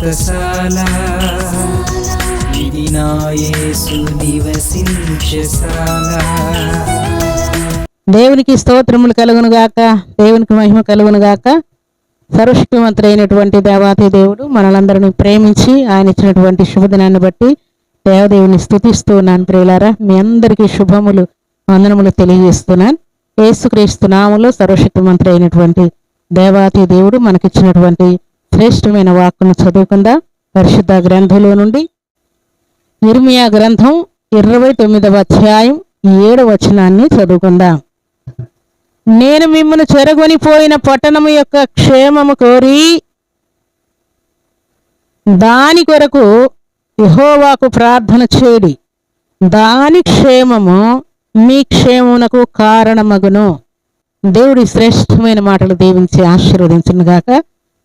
వ్రతశాల ఇది నా యేసు నివసించశాల దేవునికి స్తోత్రములు కలుగును గాక దేవునికి మహిమ కలుగును గాక. సర్వశక్తిమంతుడు అయినటువంటి దేవాతి దేవుడు మనలందరినీ ప్రేమించి ఆయన ఇచ్చినటువంటి శుభదినాన్ని బట్టి దేవదేవుని స్థుతిస్తూ ఉన్నాను ప్రియులారా. మీ అందరికీ శుభములు వందనములు తెలియజేస్తున్నాను. యేసుక్రీస్తు నామములో మంత్రి అయినటువంటి దేవాతి దేవుడు మనకిచ్చినటువంటి శ్రేష్టమైన వాక్కును చదువుకుందాం? పరిశుద్ధ గ్రంథంలో నుండి. ఇర్మియా గ్రంథం ఇరవై తొమ్మిదవ అధ్యాయం ఏడవ వచనాన్ని చదువుకుందాం? నేను మిమ్మల్ని చెరగొనిపోయిన పట్టణము యొక్క క్షేమము కోరి దాని కొరకు యెహోవాకు ప్రార్థన చేడి దాని క్షేమము మీ క్షేమమునకు కారణమగును. దేవుడి శ్రేష్టమైన మాటలు దీవించి ఆశీర్వదించను గాక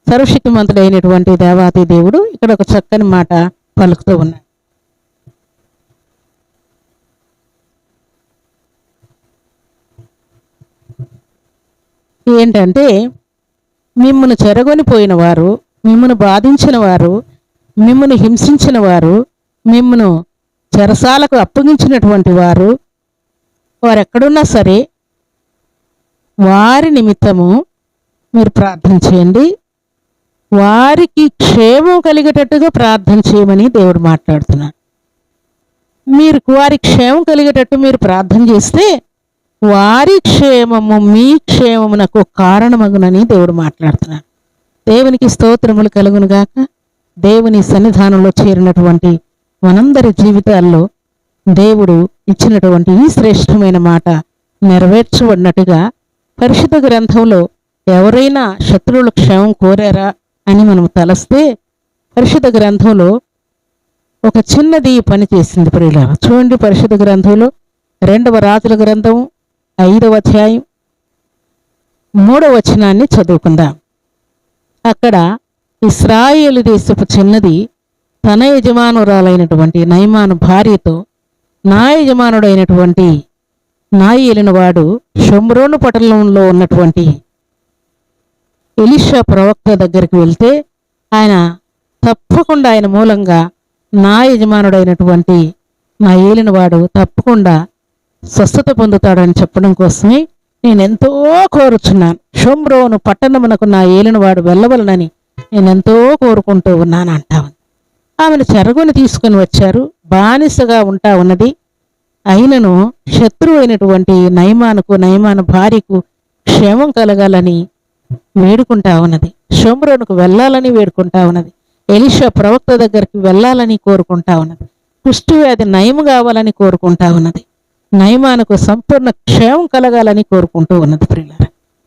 సర్వశక్తిమంతుడైనటువంటి దేవాతి దేవుడు ఇక్కడ ఒక చక్కని మాట పలుకుతూ ఉన్నాడు. ఏంటంటే మిమ్మల్ని చెరగొని పోయిన వారు మిమ్మల్ని బాధించిన వారు మిమ్మల్ని హింసించిన వారు మిమ్మను చెరసాలకు అప్పగించినటువంటి వారు వారు ఎక్కడున్నా సరే వారి నిమిత్తము మీరు ప్రార్థన చేయండి. వారికి క్షేమం కలిగేటట్టుగా ప్రార్థన చేయమని దేవుడు మాట్లాడుతున్నాడు. మీరు వారి క్షేమం కలిగేటట్టు మీరు ప్రార్థన చేస్తే వారి క్షేమము మీ క్షేమమునకు కారణమగునని దేవుడు మాట్లాడుతున్నాడు. దేవునికి స్తోత్రములు కలుగునుగాక దేవుని సన్నిధానంలో చేరినటువంటి మనందరి జీవితాల్లో దేవుడు ఇచ్చినటువంటి ఈ శ్రేష్టమైన మాట నెరవేర్చబడినట్టుగా పరిశుద్ధ గ్రంథంలో ఎవరైనా శత్రువుల క్షేమం కోరారా? అని మనం తలస్తే పరిశుద్ధ గ్రంథంలో ఒక చిన్నది పని చేసింది ప్రియుల. చూడండి పరిశుద్ధ గ్రంథంలో రెండవ రాజుల గ్రంథం ఐదవ అధ్యాయం మూడవ వచనాన్ని చదువుకుందాం. అక్కడ ఇస్రాయేలు దేశపు చిన్నది తన యజమానురాలైనటువంటి నయమాను భార్యతో నా యజమానుడైనటువంటి నా ఏలిన వాడు పట్టణంలో ఉన్నటువంటి ఎలిషా ప్రవక్త దగ్గరికి వెళ్తే ఆయన తప్పకుండా ఆయన మూలంగా నా యజమానుడైనటువంటి నా ఏలినవాడు తప్పకుండా స్వస్థత పొందుతాడని చెప్పడం కోసమే నేను ఎంతో కోరుచున్నాను. షోమ్రోను పట్టణమునకు నా ఏలినవాడు వెళ్ళవలనని నేను ఎంతో కోరుకుంటూ ఉన్నాను అంటావు ఆమెను చెరగొని తీసుకొని వచ్చారు. బానిసగా ఉంటా ఉన్నది. అయినను శత్రువు అయినటువంటి నయమానుకు నయమాన భార్యకు క్షేమం కలగాలని వేడుకుంటా ఉన్నది. షోమ్రోనుకు వెళ్ళాలని వేడుకుంటా ఉన్నది. ఎలిషా ప్రవక్త దగ్గరికి వెళ్ళాలని కోరుకుంటా ఉన్నది. కుష్ఠవ్యాధి వ్యాధి కావాలని కోరుకుంటా ఉన్నది. నయమానకు సంపూర్ణ క్షేమం కలగాలని కోరుకుంటూ ఉన్నది ప్రియులార.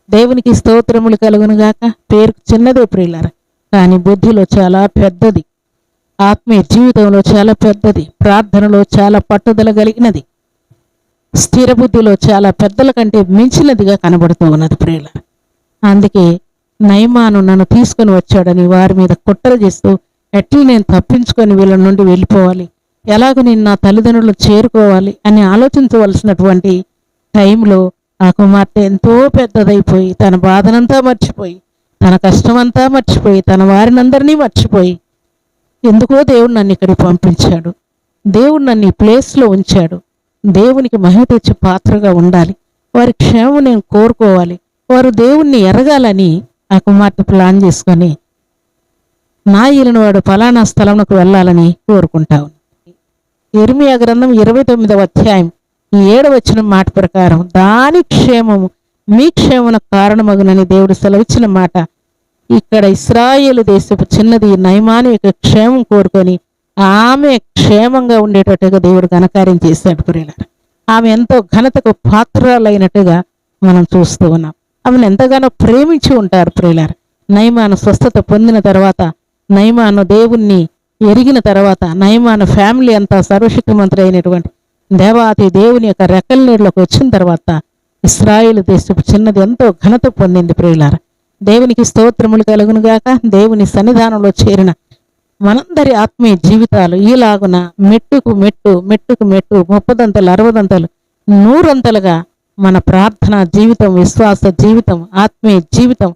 దేవునికి స్తోత్రములు కలుగునుగాక పేరుకు చిన్నదే ప్రియులార. కానీ బుద్ధిలో చాలా పెద్దది. ఆత్మీయ జీవితంలో చాలా పెద్దది. ప్రార్థనలో చాలా పట్టుదల కలిగినది. స్థిర బుద్ధిలో చాలా పెద్దల కంటే మించినదిగా కనబడుతూ ఉన్నది ప్రియుల అందుకే నయమాను నన్ను తీసుకొని వచ్చాడని వారి మీద కుట్ర చేస్తూ ఎట్లా నేను తప్పించుకొని వీళ్ళ నుండి వెళ్ళిపోవాలి? ఎలాగ నేను నా తల్లిదండ్రులు చేరుకోవాలి అని ఆలోచించవలసినటువంటి టైంలో ఆ కుమార్తె ఎంతో పెద్దదైపోయి తన బాధనంతా మర్చిపోయి తన కష్టమంతా మర్చిపోయి తన వారినందరినీ మర్చిపోయి ఎందుకో దేవుడు నన్ను ఇక్కడికి పంపించాడు. దేవుడు నన్ను ఈ ప్లేస్లో ఉంచాడు. దేవునికి మహిమ తెచ్చే పాత్రగా ఉండాలి. వారి క్షేమం నేను కోరుకోవాలి. వారు దేవుణ్ణి ఎరగాలని ఆ కుమార్తె ప్లాన్ చేసుకొని నా ఈలిన వాడు ఫలానా స్థలంకు వెళ్ళాలని కోరుకుంటా ఉంది. ఇర్మియా గ్రంథం ఇరవై తొమ్మిదవ అధ్యాయం ఈ ఏడవ వచ్చిన మాట ప్రకారం దాని క్షేమము మీ క్షేమం కారణమగునని దేవుడు సెలవిచ్చిన మాట. ఇక్కడ ఇస్రాయేలు దేశపు చిన్నది నయమాని యొక్క క్షేమం కోరుకొని ఆమె క్షేమంగా ఉండేటట్టుగా దేవుడు ఘనకార్యం చేశాడు. ప్రియులారా ఆమె ఎంతో ఘనతకు పాత్రలైనట్టుగా మనం చూస్తూ ఉన్నాం. ఆమెను ఎంతగానో ప్రేమించి ఉంటారు ప్రియులారు. నయమాను స్వస్థత పొందిన తర్వాత నయమాను దేవుణ్ణి ఎరిగిన తర్వాత నయమాను ఫ్యామిలీ అంతా సర్వశక్తిమంతులు అయినటువంటి దేవాతి దేవుని యొక్క రెక్కల నీళ్ళలోకి వచ్చిన తర్వాత ఇస్రాయిల్ దేశపు చిన్నది ఎంతో ఘనత పొందింది ప్రియులారు. దేవునికి స్తోత్రములు కలుగునుగాక దేవుని సన్నిధానంలో చేరిన మనందరి ఆత్మీయ జీవితాలు ఈలాగున మెట్టుకు మెట్టు మెట్టుకు మెట్టు ముప్పదంతలు అరవదంతలు నూరంతలుగా మన ప్రార్థన జీవితం విశ్వాస జీవితం ఆత్మీయ జీవితం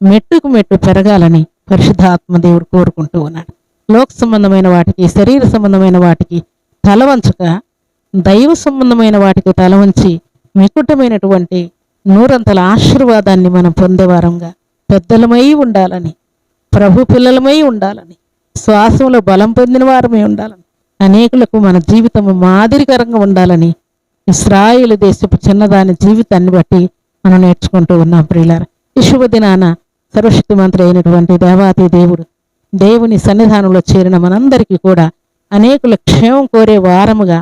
మెట్టుకు మెట్టు పెరగాలని పరిశుద్ధాత్మ దేవుడు కోరుకుంటూ ఉన్నాడు. లోక సంబంధమైన వాటికి శరీర సంబంధమైన వాటికి తలవంచక దైవ సంబంధమైన వాటికి తలవంచి మికుటమైనటువంటి నూరంతల ఆశీర్వాదాన్ని మనం పొందేవారంగా పెద్దలమై ఉండాలని ప్రభు పిల్లలమై ఉండాలని శ్వాసంలో బలం పొందిన వారమై ఉండాలని అనేకులకు మన జీవితం మాదిరికరంగా ఉండాలని ఇస్రాయిల్ దేశపు చిన్నదాని జీవితాన్ని బట్టి మనం నేర్చుకుంటూ ఉన్నాం ప్రియులారా. ఈ శుభదినాన సర్వశక్తి మంత్రి అయినటువంటి దేవాతి దేవుడు దేవుని సన్నిధానంలో చేరిన మనందరికీ కూడా అనేకుల క్షేమం కోరే వారముగా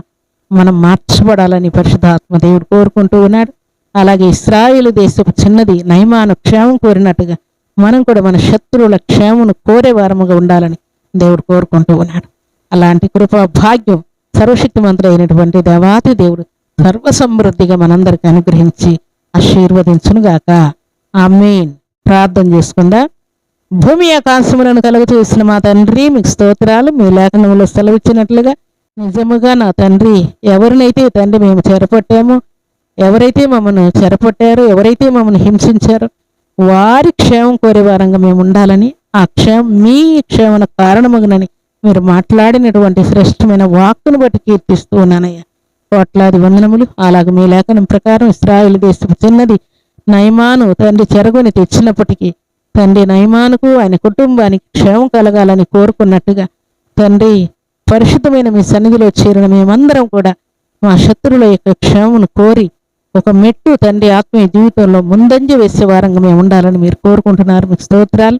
మనం మార్చబడాలని పరిశుధాత్మ దేవుడు కోరుకుంటూ ఉన్నాడు. అలాగే ఇస్రాయేలు దేశపు చిన్నది నయమాను క్షేమం కోరినట్టుగా మనం కూడా మన శత్రువుల క్షేమను కోరే వారముగా ఉండాలని దేవుడు కోరుకుంటూ ఉన్నాడు. అలాంటి కృపా భాగ్యం సర్వశక్తి మంత్రి అయినటువంటి దేవాతి దేవుడు సర్వ సమృద్ధిగా మనందరికి అనుగ్రహించి ఆశీర్వదించునుగాక. ఆమెన్. ప్రార్థన చేసుకుందా? భూమి ఆకాశములను కలుగు చేసిన మా తండ్రి మీకు స్తోత్రాలు మీ లేఖనంలో సెలవిచ్చినట్లుగా నిజముగా నా తండ్రి ఎవరినైతే తండ్రి మేము చెరపట్టామో ఎవరైతే మమ్మల్ని చెరపట్టారో ఎవరైతే మమ్మల్ని హింసించారో వారి క్షేమం కోరే వారంగా మేము ఉండాలని ఆ క్షేమం మీ క్షేమన కారణమగునని మీరు మాట్లాడినటువంటి శ్రేష్టమైన వాక్కును బట్టి కీర్తిస్తూ ఉన్నానయ్యా. కోట్లాది వందనములు. అలాగే మీ లేఖనం ప్రకారం ఇస్రాయిల్ దేశం చిన్నది నయమాను తండ్రి చెరగొని తెచ్చినప్పటికీ తండ్రి నయమానుకు ఆయన కుటుంబానికి క్షేమం కలగాలని కోరుకున్నట్టుగా తండ్రి పరిశుద్ధమైన మీ సన్నిధిలో చేరిన మేమందరం కూడా మా శత్రువుల యొక్క క్షేమను కోరి ఒక మెట్టు తండ్రి ఆత్మీయ జీవితంలో ముందంజ వేసే వారంగా మేము ఉండాలని మీరు కోరుకుంటున్నారు. మీకు స్తోత్రాలు.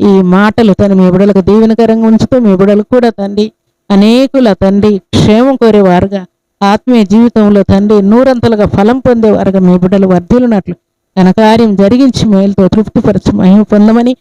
ఈ మాటలు తను మీ బిడలకు దీవెనకరంగా ఉంచుతూ మీ బిడలకు కూడా తండ్రి అనేకుల తండ్రి క్షేమం కోరేవారుగా ఆత్మీయ జీవితంలో తండ్రి నూరంతలుగా ఫలం పొందేవారుగా మీ బిడ్డలు వర్ధిల్లునట్లు ఘనకార్యం జరిగించి మేలుతో తృప్తిపరచి మహిమ పొందమని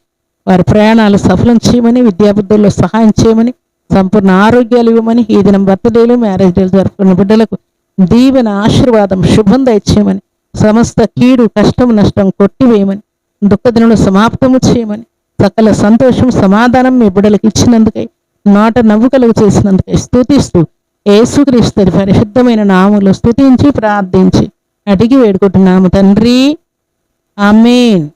వారి ప్రయాణాలు సఫలం చేయమని విద్యాబుద్ధుల్లో సహాయం చేయమని సంపూర్ణ ఆరోగ్యాలు ఇవ్వమని ఈ దినం బర్త్డేలు మ్యారేజ్ డేలు జరుపుకున్న బిడ్డలకు దీవెన ఆశీర్వాదం శుభం దయచేయమని సమస్త కీడు కష్టం నష్టం కొట్టివేయమని దుఃఖదినులు సమాప్తము చేయమని సకల సంతోషం సమాధానం మీ బిడ్డలకు ఇచ్చినందుకై నాట నవ్వు కలుగు చేసినందుకై స్థుతిస్తూ యేసుక్రీస్తు పరిశుద్ధమైన నాములు స్తుతించి ప్రార్థించి అడిగి వేడుకుంటున్నాము తండ్రి. ఆమేన్.